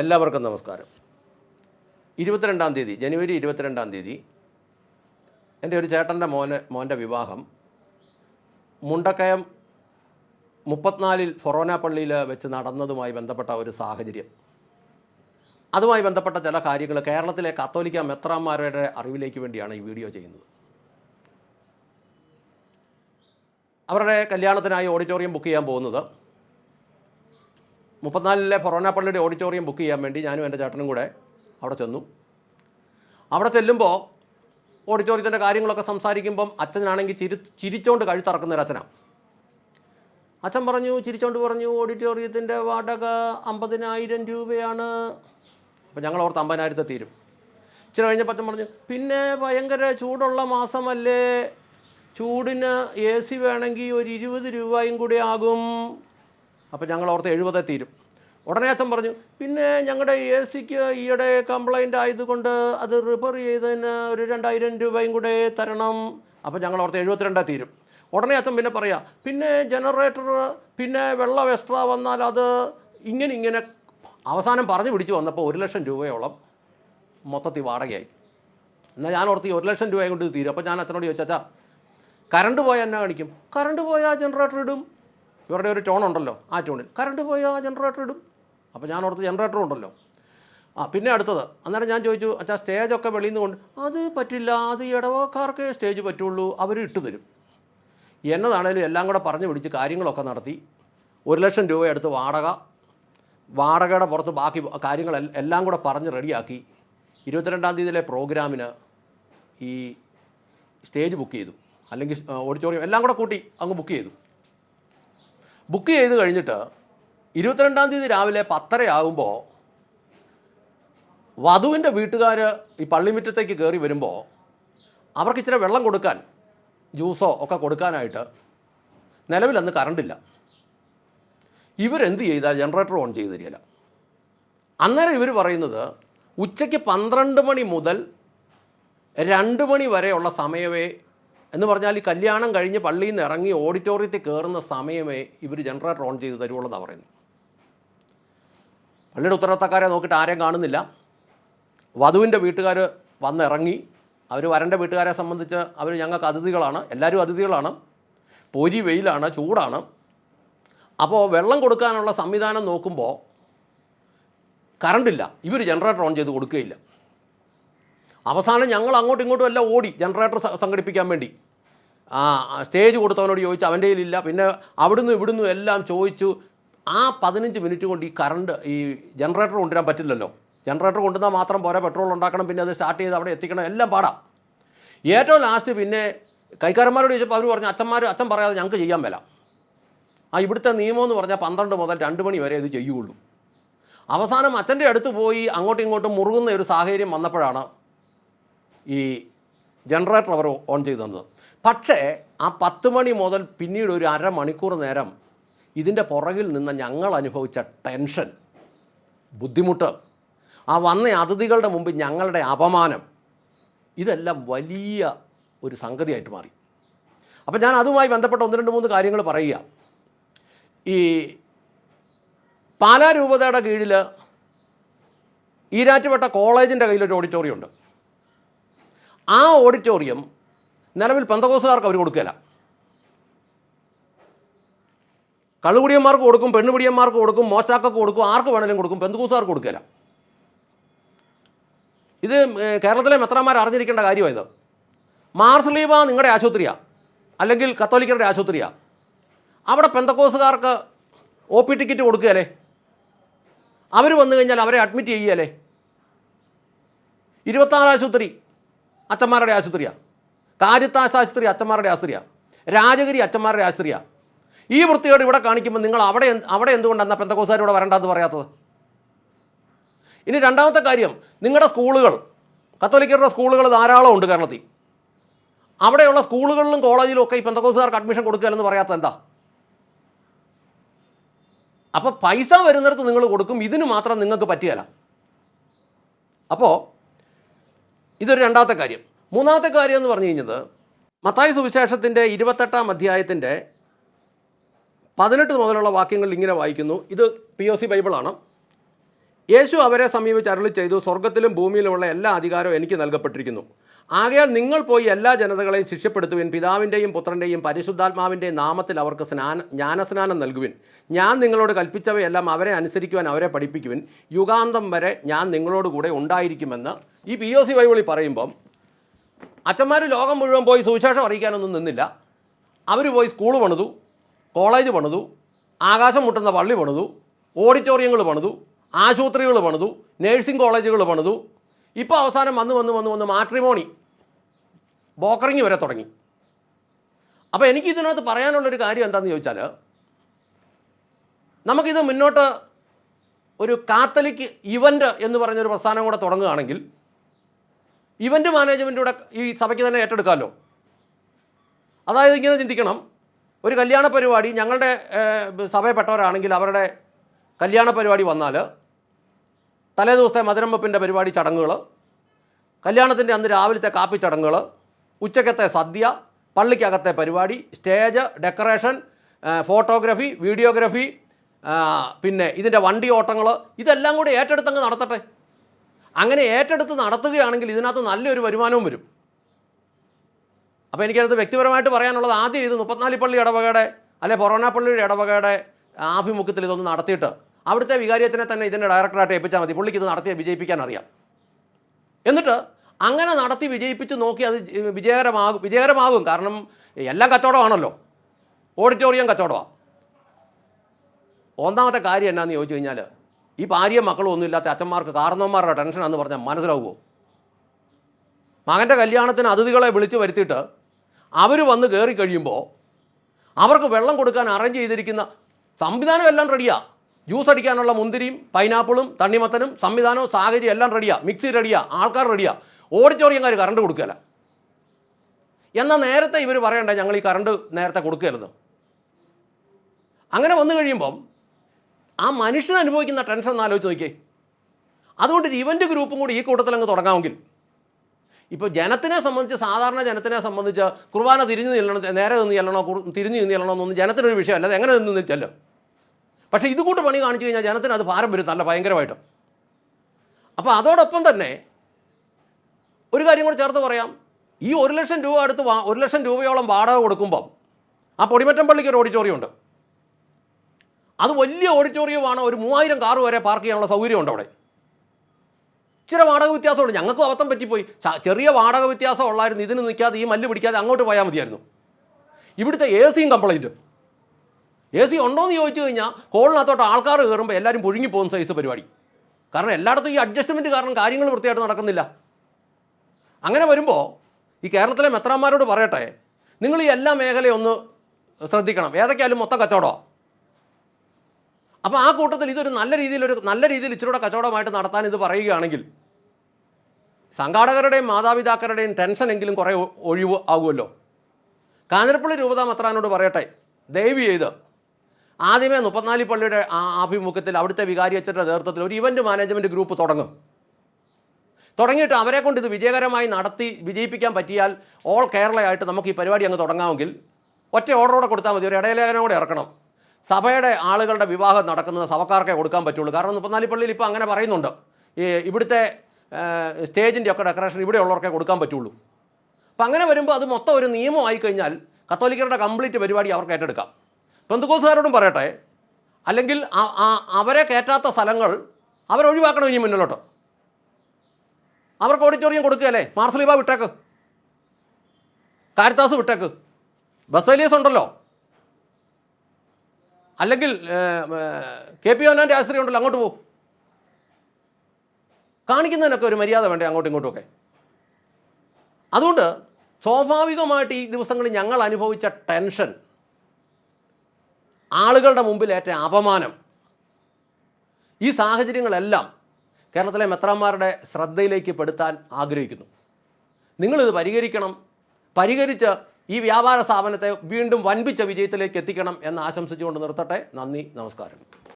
എല്ലാവർക്കും നമസ്കാരം. ഇരുപത്തിരണ്ടാം തീയതി ജനുവരി ഇരുപത്തിരണ്ടാം തീയതി എന്റെ ഒരു ചേട്ടന്റെ മോന് മോന്റെ വിവാഹം മുണ്ടക്കയം മുപ്പത്തിനാലിൽ ഫൊറോന പള്ളിയിൽ വെച്ച് നടന്നതുമായി ബന്ധപ്പെട്ട ഒരു സാഹചര്യം. അതുമായി ബന്ധപ്പെട്ട ചില കാര്യങ്ങൾ കേരളത്തിലെ കത്തോലിക്ക മെത്രാന്മാരുടെ അറിവിലേക്ക് വേണ്ടിയാണ് ഈ വീഡിയോ ചെയ്യുന്നത്. അവരുടെ കല്യാണത്തിനായി ഓഡിറ്റോറിയം ബുക്ക് ചെയ്യാൻ പോകുന്നത് മുപ്പത്തിനാലിലെ ഫൊറോന പള്ളിയുടെ ഓഡിറ്റോറിയം ബുക്ക് ചെയ്യാൻ വേണ്ടി ഞാനും എന്റെ ചേട്ടനും കൂടെ അവിടെ ചെന്നു. അവിടെ ചെല്ലുമ്പോൾ ഓഡിറ്റോറിയത്തിന്റെ കാര്യങ്ങളൊക്കെ സംസാരിക്കുമ്പം അച്ഛനാണെങ്കിൽ ചിരി ചിരിച്ചോണ്ട് കഴുത്തിറക്കുന്ന ഒരു അച്ഛനാണ്. അച്ഛൻ പറഞ്ഞു ചിരിച്ചോണ്ട് പറഞ്ഞു ഓഡിറ്റോറിയത്തിന്റെ വാടക അമ്പതിനായിരം രൂപയാണ്. അപ്പോൾ ഞങ്ങൾ ഓർത്ത് അമ്പതിനായിരത്തെ തീരും. ഇച്ചിരി കഴിഞ്ഞപ്പോൾ അച്ഛൻ പറഞ്ഞു പിന്നെ ഭയങ്കര ചൂടുള്ള മാസമല്ലേ? ചൂടിന് എ സി വേണമെങ്കിൽ ഒരു ഇരുപത് രൂപയും കൂടി ആകും. അപ്പോൾ ഞങ്ങൾ ഓർത്ത് എഴുപതേ തീരും. ഉടനെ അച്ഛൻ പറഞ്ഞു പിന്നെ ഞങ്ങളുടെ എ സിക്ക് ഈയിടെ കംപ്ലൈന്റ് ആയതുകൊണ്ട് അത് റിപ്പയർ ചെയ്തതിന് ഒരു രണ്ടായിരം രൂപയും കൂടെ തരണം. അപ്പോൾ ഞങ്ങൾ ഓർത്ത് എഴുപത്തിരണ്ടാ തീരും. ഉടനെ അച്ഛൻ പിന്നെ പറയാം പിന്നെ ജനറേറ്റർ പിന്നെ വെള്ളം എക്സ്ട്രാ വന്നാൽ അത് ഇങ്ങനെ ഇങ്ങനെ അവസാനം പറഞ്ഞു പിടിച്ച് വന്നപ്പോൾ ഒരു ലക്ഷം രൂപയോളം മൊത്തത്തിൽ വാടകയായി. എന്നാൽ ഞാൻ ഓർത്ത് ഈ ഒരു ലക്ഷം രൂപയും കൊണ്ട് തീരും. അപ്പോൾ ഞാൻ അച്ഛനോട് ചോദിച്ചാ കറണ്ട് പോയാൽ എന്നാ കാണിക്കും? കറണ്ട് പോയാൽ ജനറേറ്റർ ഇടും. ഇവരുടെ ഒരു ടോൺ ഉണ്ടല്ലോ ആ ടോണിൽ കറണ്ട് പോയാൽ ജനറേറ്റർ ഇടും. അപ്പോൾ ഞാൻ ഓർത്ത് ജനറേറ്റർ ഉണ്ടല്ലോ. ആ പിന്നെ അടുത്തത്. അന്നേരം ഞാൻ ചോദിച്ചു അച്ഛാ സ്റ്റേജൊക്കെ വെളിയിൽ നിന്ന് കൊണ്ട് അത് പറ്റില്ല. അത് ഇടവക്കാർക്കേ സ്റ്റേജ് പറ്റുള്ളൂ. അവർ ഇട്ട് തരും എന്നതാണേലും എല്ലാം കൂടെ പറഞ്ഞു പിടിച്ച് കാര്യങ്ങളൊക്കെ നടത്തി. ഒരു ലക്ഷം രൂപ എടുത്ത് വാടക. വാടകയുടെ പുറത്ത് ബാക്കി കാര്യങ്ങൾ എല്ലാം കൂടെ പറഞ്ഞ് റെഡിയാക്കി. ഇരുപത്തിരണ്ടാം തീയതിയിലെ പ്രോഗ്രാമിന് ഈ സ്റ്റേജ് ബുക്ക് ചെയ്തു. അല്ലെങ്കിൽ ഓഡിറ്റോറിയം എല്ലാം കൂടെ കൂട്ടി അങ്ങ് ബുക്ക് ചെയ്തു. ബുക്ക് ചെയ്ത് കഴിഞ്ഞിട്ട് ഇരുപത്തിരണ്ടാം തീയതി രാവിലെ പത്തരയാകുമ്പോൾ വധുവിന്റെ വീട്ടുകാർ ഈ പള്ളിമുറ്റത്തേക്ക് കയറി വരുമ്പോൾ അവർക്ക് ഇച്ചിരി വെള്ളം കൊടുക്കാൻ ജ്യൂസോ ഒക്കെ കൊടുക്കാനായിട്ട് നിലവിലന്ന് കറണ്ടില്ല ഇവരെന്ത് ചെയ്താൽ ജനറേറ്റർ ഓൺ ചെയ്ത് തരികയില്ല അന്നേരം ഇവർ പറയുന്നത് ഉച്ചയ്ക്ക് പന്ത്രണ്ട് മണി മുതൽ രണ്ട് മണി വരെയുള്ള സമയമേ എന്ന് പറഞ്ഞാൽ ഈ കല്യാണം കഴിഞ്ഞ് പള്ളിയിൽ നിന്ന് ഇറങ്ങി ഓഡിറ്റോറിയത്തിൽ കയറുന്ന സമയമേ ഇവർ ജനറേറ്റർ ഓൺ ചെയ്ത് തരുള്ളതാണ് പറയുന്നത്. പള്ളിയുടെ ഉത്തരവാദിത്തക്കാരെ നോക്കിയിട്ട് ആരെയും കാണുന്നില്ല. വധുവിന്റെ വീട്ടുകാർ വന്നിറങ്ങി. അവർ വരന്റെ വീട്ടുകാരെ സംബന്ധിച്ച് അവർ ഞങ്ങൾക്ക് അതിഥികളാണ്. എല്ലാവരും അതിഥികളാണ്. പൊരി വെയിലാണ് ചൂടാണ്. അപ്പോൾ വെള്ളം കൊടുക്കാനുള്ള സംവിധാനം നോക്കുമ്പോൾ കറണ്ടില്ല. ഇവർ ജനറേറ്റർ ഓൺ ചെയ്ത് കൊടുക്കുകയില്ല. അവസാനം ഞങ്ങൾ അങ്ങോട്ടും ഇങ്ങോട്ടും എല്ലാം ഓടി ജനറേറ്റർ സംഘടിപ്പിക്കാൻ വേണ്ടി. സ്റ്റേജ് കൊടുത്തവനോട് ചോദിച്ചു അവന്റെ കയ്യിലില്ല പിന്നെ അവിടുന്ന് ഇവിടുന്ന് എല്ലാം ചോദിച്ചു ആ പതിനഞ്ച് മിനിറ്റ് കൊണ്ട് ഈ കറണ്ട് ഈ ജനറേറ്റർ കൊണ്ടുവരാൻ പറ്റില്ലല്ലോ. ജനറേറ്റർ കൊണ്ടുവന്നാൽ മാത്രം പോരാ പെട്രോൾ ഉണ്ടാക്കണം പിന്നെ അത് സ്റ്റാർട്ട് ചെയ്ത് അവിടെ എത്തിക്കണം എല്ലാം പാടാം. ഏറ്റവും ലാസ്റ്റ് പിന്നെ കൈക്കാരന്മാരോട് ചോദിച്ചപ്പോൾ അവർ പറഞ്ഞു അച്ഛന്മാർ അച്ഛൻ പറയാതെ ഞങ്ങൾക്ക് ചെയ്യാൻ മേല. ആ ഇവിടുത്തെ നിയമം എന്ന് പറഞ്ഞാൽ പന്ത്രണ്ട് മുതൽ രണ്ട് മണി വരെ ഇത് ചെയ്യുള്ളൂ. അവസാനം അച്ഛന്റെ അടുത്ത് പോയി അങ്ങോട്ടും ഇങ്ങോട്ടും മുറുകുന്ന ഒരു സാഹചര്യം വന്നപ്പോഴാണ് ഈ ജനറേറ്റർ അവർ ഓൺ ചെയ്തു തന്നത് പക്ഷേ ആ പത്ത് മണി മുതൽ പിന്നീട് ഒരു അരമണിക്കൂർ നേരം ഇതിന്റെ പുറകിൽ നിന്ന് ഞങ്ങൾ അനുഭവിച്ച ടെൻഷൻ ബുദ്ധിമുട്ട് ആ വന്ന അതിഥികളുടെ മുമ്പിൽ ഞങ്ങളുടെ അപമാനം ഇതെല്ലാം വലിയ ഒരു സംഗതിയായിട്ട് മാറി. അപ്പം ഞാൻ അതുമായി ബന്ധപ്പെട്ട ഒന്ന് രണ്ട് മൂന്ന് കാര്യങ്ങൾ പറയുക. ഈ പാലാ രൂപതയുടെ കീഴിൽ ഈരാറ്റുപേട്ട കോളേജിന്റെ കയ്യിലൊരു ഓഡിറ്റോറിയം ഉണ്ട്. ആ ഓഡിറ്റോറിയം നിലവിൽ പന്തകോസുകാർക്ക് അവർ കൊടുക്കുകയില്ല. കള്ളുകുടിയന്മാർക്ക് കൊടുക്കും പെണ്ണുപിടിയന്മാർക്ക് കൊടുക്കും മോശാക്കൊക്കെ കൊടുക്കും ആർക്ക് വേണമെങ്കിലും കൊടുക്കും പെന്തുകൂസാർക്ക് കൊടുക്കില്ല ഇത് കേരളത്തിലെ മെത്രന്മാർ അറിഞ്ഞിരിക്കേണ്ട കാര്യമായത് മാർസ്ലീബ നിങ്ങളുടെ ആശുപത്രിയാണ് അല്ലെങ്കിൽ കത്തോലിക്കരുടെ ആശുപത്രിയാണ് അവിടെ പെന്തക്കോസുകാർക്ക് ഒ പി ടിക്കറ്റ് കൊടുക്കുകയല്ലേ? അവർ വന്നു കഴിഞ്ഞാൽ അവരെ അഡ്മിറ്റ് ചെയ്യുകയല്ലേ? ഇരുപത്താറ് ആശുപത്രി അച്ഛന്മാരുടെ ആശുപത്രിയാണ് കാര്യത്താശാശുപത്രി അച്ഛന്മാരുടെ ആശുപത്രിയാണ് രാജഗിരി അച്ഛന്മാരുടെ ആശുപത്രിയാണ് ഈ വൃത്തിയോട് ഇവിടെ കാണിക്കുമ്പോൾ നിങ്ങൾ അവിടെ അവിടെ എന്തുകൊണ്ടാണ് പെന്തക്കോസുകാരോട് വരണ്ടെന്ന് പറയാത്തത്? ഇനി രണ്ടാമത്തെ കാര്യം നിങ്ങളുടെ സ്കൂളുകൾ കത്തോലിക്കരുടെ സ്കൂളുകൾ ധാരാളം ഉണ്ട് കേരളത്തിൽ. അവിടെയുള്ള സ്കൂളുകളിലും കോളേജിലും ഒക്കെ ഈ പെന്തക്കോസുകാർക്ക് അഡ്മിഷൻ കൊടുക്കുകയെന്ന് പറയാത്ത എന്താ? അപ്പോൾ പൈസ വരുന്നിടത്ത് നിങ്ങൾ കൊടുക്കും ഇതിന് മാത്രം നിങ്ങൾക്ക് പറ്റിയല്ല. അപ്പോൾ ഇതൊരു രണ്ടാമത്തെ കാര്യം. മൂന്നാമത്തെ കാര്യം എന്ന് പറഞ്ഞു കഴിഞ്ഞത് മത്തായ സുവിശേഷത്തിന്റെ ഇരുപത്തെട്ടാം അധ്യായത്തിന്റെ പതിനെട്ട് മുതലുള്ള വാക്യങ്ങൾ ഇങ്ങനെ വായിക്കുന്നു. ഇത് പി ഒ സി ബൈബിളാണ് യേശു അവരെ സമീപിച്ച് അരുളി ചെയ്തു സ്വർഗത്തിലും ഭൂമിയിലുമുള്ള എല്ലാ അധികാരവും എനിക്ക് നൽകപ്പെട്ടിരിക്കുന്നു. ആകയാൽ നിങ്ങൾ പോയി എല്ലാ ജനതകളെയും ശിക്ഷപ്പെടുത്തുവിൻ പിതാവിന്റെയും പുത്രന്റെയും പരിശുദ്ധാത്മാവിന്റെയും നാമത്തിൽ അവർക്ക് സ്നാന ജ്ഞാനസ്നാനം നൽകുവിൻ. ഞാൻ നിങ്ങളോട് കൽപ്പിച്ചവയെല്ലാം അവരെ അനുസരിക്കുവാൻ അവരെ പഠിപ്പിക്കുവിൻ. യുഗാന്തം വരെ ഞാൻ നിങ്ങളോട് കൂടെ ഉണ്ടായിരിക്കുമെന്ന് ഈ പി ഒ സി ബൈബിളിൽ പറയുമ്പം അച്ഛന്മാർ ലോകം മുഴുവൻ പോയി സുവിശേഷം അറിയിക്കാനൊന്നും നിന്നില്ല. അവർ പോയി സ്കൂൾ പണിതു. കോളേജ് പണിതു ആകാശം മുട്ടുന്ന പള്ളി പണിതു ഓഡിറ്റോറിയങ്ങൾ പണിതു ആശുപത്രികൾ പണിതു നേഴ്സിംഗ് കോളേജുകൾ പണിതു. ഇപ്പോൾ അവസാനം വന്ന് വന്ന് വന്ന് വന്ന് മാട്രിമോണി ബോക്കറിങ് വരെ തുടങ്ങി. അപ്പോൾ എനിക്ക് ഇതിനകത്ത് പറയാനുള്ളൊരു കാര്യം എന്താണെന്ന് ചോദിച്ചാൽ നമുക്കിത് മുന്നോട്ട് ഒരു കാത്തലിക് ഇവന്റ് എന്ന് പറഞ്ഞൊരു പ്രസ്ഥാനം കൂടെ തുടങ്ങുകയാണെങ്കിൽ ഇവന്റ് മാനേജ്മെന്റൂടെ ഈ സഭയ്ക്ക് തന്നെ ഏറ്റെടുക്കാമല്ലോ. അതായത് ഇങ്ങനെ ചിന്തിക്കണം ഒരു കല്യാണ പരിപാടി ഞങ്ങളുടെ സഭയിൽപ്പെട്ടവരാണെങ്കിൽ അവരുടെ കല്യാണ പരിപാടി വന്നാൽ തലേ ദിവസത്തെ മധുരം വെപ്പിന്റെ പരിപാടി ചടങ്ങുകൾ കല്യാണത്തിന്റെ അന്ന് രാവിലത്തെ കാപ്പി ചടങ്ങുകൾ ഉച്ചക്കത്തെ സദ്യ പള്ളിക്കകത്തെ പരിപാടി സ്റ്റേജ് ഡെക്കറേഷൻ ഫോട്ടോഗ്രാഫി വീഡിയോഗ്രഫി പിന്നെ ഇതിന്റെ വണ്ടി ഓട്ടങ്ങൾ ഇതെല്ലാം കൂടി ഏറ്റെടുത്തങ്ങ് നടത്തട്ടെ. അങ്ങനെ ഏറ്റെടുത്ത് നടത്തുകയാണെങ്കിൽ ഇതിനകത്ത് നല്ലൊരു വരുമാനവും വരും. അപ്പോൾ എനിക്കത് വ്യക്തിപരമായിട്ട് പറയാനുള്ളത് ആദ്യം ഇത് മുപ്പത്തിനാല് പള്ളി ഇടവകയുടെ അല്ലെ പൊറോണ പള്ളിയുടെ ഇടവകയുടെ ആഭിമുഖ്യത്തിൽ ഇതൊന്ന് നടത്തിയിട്ട് അവിടുത്തെ വികാരിയത്തിനെ തന്നെ ഇതിന്റെ ഡയറക്ടറായിട്ട് ഏൽപ്പിച്ചാൽ മതി. പുള്ളിക്ക് ഇത് നടത്തി വിജയിപ്പിക്കാൻ അറിയാം. എന്നിട്ട് അങ്ങനെ നടത്തി വിജയിപ്പിച്ച് നോക്കി അത് വിജയകരമാകും വിജയകരമാകും. കാരണം എല്ലാം കച്ചവടമാണല്ലോ. ഓഡിറ്റോറിയം കച്ചവടമാണ് ഒന്നാമത്തെ കാര്യം എന്നാന്ന് ചോദിച്ചു കഴിഞ്ഞാൽ ഈ ഭാര്യയും മക്കളും ഒന്നും ഇല്ലാത്ത അച്ഛന്മാർക്ക് കാരണവന്മാരുടെ ടെൻഷനാന്ന് പറഞ്ഞാൽ മനസ്സിലാവുമോ? മകന്റെ കല്യാണത്തിന് അതിഥികളെ വിളിച്ച് വരുത്തിയിട്ട് അവർ വന്ന് കയറി കഴിയുമ്പോൾ അവർക്ക് വെള്ളം കൊടുക്കാൻ അറേഞ്ച് ചെയ്തിരിക്കുന്ന സംവിധാനം എല്ലാം റെഡിയാ ജ്യൂസ് അടിക്കാനുള്ള മുന്തിരിയും പൈനാപ്പിളും തണ്ണിമത്തനും സംവിധാനവും സാഹചര്യം എല്ലാം റെഡിയാ മിക്സി റെഡിയാ ആൾക്കാർ റെഡിയാ ഓഡിറ്റോറിയംകാർ കറണ്ട് കൊടുക്കുകയില്ല. എന്നാൽ നേരത്തെ ഇവർ പറയണ്ട ഞങ്ങൾ ഈ കറണ്ട് നേരത്തെ കൊടുക്കരുത്. അങ്ങനെ വന്നു കഴിയുമ്പം ആ മനുഷ്യൻ അനുഭവിക്കുന്ന ടെൻഷൻ ഒന്ന് നോക്കിയേ. അതുകൊണ്ട് ഇവന്റ് ഗ്രൂപ്പും കൂടി ഈ കൂട്ടത്തിൽ അങ്ങ് തുടങ്ങാമെങ്കിൽ ഇപ്പോൾ ജനത്തിനെ സംബന്ധിച്ച് സാധാരണ ജനത്തിനെ സംബന്ധിച്ച് കുർബാന തിരിഞ്ഞു ചെല്ലണം നേരെ നിന്ന് ചെല്ലണോ തിരിഞ്ഞു നിന്ന് ചെല്ലണോ എന്നൊന്നും ജനത്തിനൊരു വിഷയമല്ല. അത് എങ്ങനെ നിന്ന് ചെല്ലും? പക്ഷേ ഇത് കൂട്ട് പണി കാണിച്ചു കഴിഞ്ഞാൽ ജനത്തിന് അത് ഭാരം വരും നല്ല ഭയങ്കരമായിട്ട്. അപ്പോൾ അതോടൊപ്പം തന്നെ ഒരു കാര്യം കൂടെ ചേർത്ത് പറയാം. ഈ ഒരു ലക്ഷം രൂപ അടുത്ത് ഒരു ലക്ഷം രൂപയോളം വാടക കൊടുക്കുമ്പം ആ പൊടിമറ്റം പള്ളിക്ക് ഒരു ഓഡിറ്റോറിയം ഉണ്ട്. അത് വലിയ ഓഡിറ്റോറിയമാണ് ഒരു മൂവായിരം കാറ് വരെ പാർക്ക് ചെയ്യാനുള്ള സൗകര്യമുണ്ട് അവിടെ. ഇച്ചിരി വാടക വ്യത്യാസമുള്ളൂ ഞങ്ങൾക്കും അബദ്ധം പറ്റിപ്പോയി. ചെറിയ വാടക വ്യത്യാസം ഉള്ളായിരുന്നു. ഇതിന് നിൽക്കാതെ ഈ മല്ല് പിടിക്കാതെ അങ്ങോട്ട് പോയാൽ മതിയായിരുന്നു. ഇവിടുത്തെ എ സിയും കംപ്ലൈന്റ് എ സി ഉണ്ടോയെന്ന് ചോദിച്ചു കഴിഞ്ഞാൽ കോളിനകത്തോട്ട് ആൾക്കാർ കയറുമ്പോൾ എല്ലാവരും പുഴുങ്ങി പോകുന്ന സൈസ് പരിപാടി. കാരണം എല്ലായിടത്തും ഈ അഡ്ജസ്റ്റ്മെന്റ് കാരണം കാര്യങ്ങൾ വൃത്തിയായിട്ട് നടക്കുന്നില്ല. അങ്ങനെ വരുമ്പോൾ ഈ കേരളത്തിലെ മെത്രാന്മാരോട് പറയട്ടെ നിങ്ങൾ ഈ എല്ലാ മേഖലയും ഒന്ന് ശ്രദ്ധിക്കണം. ഏതൊക്കെയാലും മൊത്തം കച്ചവടമാണ് അപ്പോൾ ആ കൂട്ടത്തിൽ ഇതൊരു നല്ല രീതിയിലൊരു നല്ല രീതിയിൽ ഇച്ചിരൂടെ കച്ചവടമായിട്ട് നടത്താൻ ഇത് പറയുകയാണെങ്കിൽ സംഘാടകരുടെയും മാതാപിതാക്കളുടെയും ടെൻഷൻ എങ്കിലും കുറേ ഒഴിവ് ആകുമല്ലോ കാഞ്ഞിരപ്പള്ളി രൂപത മത്രാനോട് പറയട്ടെ ദയവ് ചെയ്ത് ആദ്യമേ മുപ്പത്തിനാലി പള്ളിയുടെ ആഭിമുഖ്യത്തിൽ അവിടുത്തെ വികാരി അച്ഛന്റെ നേതൃത്വത്തിൽ ഒരു ഇവന്റ് മാനേജ്മെന്റ് ഗ്രൂപ്പ് തുടങ്ങും. തുടങ്ങിയിട്ട് അവരെ കൊണ്ട് ഇത് വിജയകരമായി നടത്തി വിജയിപ്പിക്കാൻ പറ്റിയാൽ ഓൾ കേരളയായിട്ട് നമുക്ക് ഈ പരിപാടി അങ്ങ് തുടങ്ങാമെങ്കിൽ ഒറ്റ ഓർഡറോടെ കൊടുത്താൽ മതി ഒരു ഇടയലേഖനം കൂടെ ഇറക്കണം. സഭയുടെ ആളുകളുടെ വിവാഹം നടക്കുന്നത് സഭക്കാർക്കേ കൊടുക്കാൻ പറ്റുള്ളൂ. കാരണം മുപ്പത്തിനാല് പള്ളിയിൽ ഇപ്പോൾ അങ്ങനെ പറയുന്നുണ്ട്. ഈ ഇവിടുത്തെ സ്റ്റേജിന്റെ ഒക്കെ ഡെക്കറേഷൻ ഇവിടെ ഉള്ളവർക്കേ കൊടുക്കാൻ പറ്റുള്ളൂ. അപ്പം അങ്ങനെ വരുമ്പോൾ അത് മൊത്തം ഒരു നിയമമായി കഴിഞ്ഞാൽ കത്തോലിക്കരുടെ കംപ്ലീറ്റ് പരിപാടി അവർക്ക് ഏറ്റെടുക്കാം. പെന്തുകോസുകാരോടും പറയട്ടെ. അല്ലെങ്കിൽ അവരെ കയറ്റാത്ത സ്ഥലങ്ങൾ അവരൊഴിവാക്കണം ഇനി മുന്നിലോട്ട്. അവർക്ക് ഓഡിറ്റോറിയം കൊടുക്കുകയല്ലേ? മാർസലീബ വിട്ടേക്ക്. കാരിത്താസ് വിട്ടേക്ക്. ബസേലിയസ് ഉണ്ടല്ലോ. അല്ലെങ്കിൽ കെ പി ഓനാന്റെ ആശ്രയം ഉണ്ടല്ലോ അങ്ങോട്ട് പോകും കാണിക്കുന്നതിനൊക്കെ ഒരു മര്യാദ വേണ്ടേ അങ്ങോട്ടും ഇങ്ങോട്ടുമൊക്കെ അതുകൊണ്ട് സ്വാഭാവികമായിട്ട് ഈ ദിവസങ്ങളിൽ ഞങ്ങൾ അനുഭവിച്ച ടെൻഷൻ ആളുകളുടെ മുമ്പിലേറ്റ അപമാനം ഈ സാഹചര്യങ്ങളെല്ലാം കേരളത്തിലെ മെത്രാന്മാരുടെ ശ്രദ്ധയിലേക്ക് പെടുത്താൻ ആഗ്രഹിക്കുന്നു. നിങ്ങളിത് പരിഹരിക്കണം. പരിഹരിച്ച് ഈ വ്യാപാര സ്ഥാപനത്തെ വീണ്ടും വൻപിച്ച വിജയത്തിലേക്ക് എത്തിക്കണം എന്ന് ആശംസിച്ചുകൊണ്ട് നിർത്തട്ടെ. നന്ദി നമസ്കാരം.